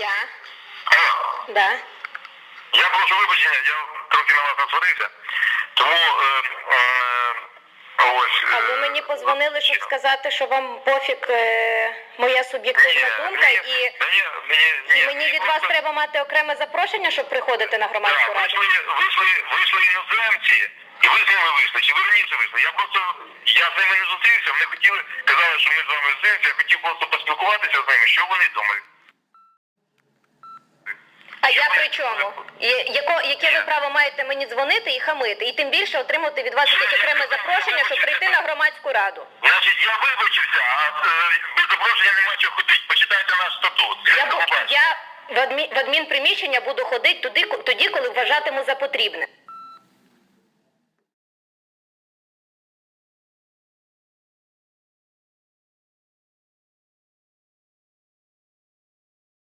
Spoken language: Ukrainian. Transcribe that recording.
Я. Алло. Да. Я прошу вибачення, я трохи на вас насварився. Тому е, е, ось. е, А ви мені позвонили, щоб сказати, що вам пофіг е, моя суб'єктивна Ні, думка, ні, і, та ні, мені, ні, мені від вас просто- треба мати окреме запрошення, щоб приходити на громадську Так, раду. вийшли, вийшли, вийшли іноземці, і ви з ними вийшли, чи ви раніше вийшли. Я просто, я з ними не зустрівся, вони хотіли, казали, що ми з вами зустрінемося, я хотів просто поспілкуватися з ними, що вони думають. А я при чому? Яко, яке ви право маєте мені дзвонити і хамити, і тим більше отримати від вас якесь окреме запрошення, щоб прийти на громадську раду. Значить, я вибачився, а е, без запрошення нема чого ходити. Почитайте наш статут. Я, я в адмінприміщення буду ходити туди, тоді, коли вважатиму за потрібне.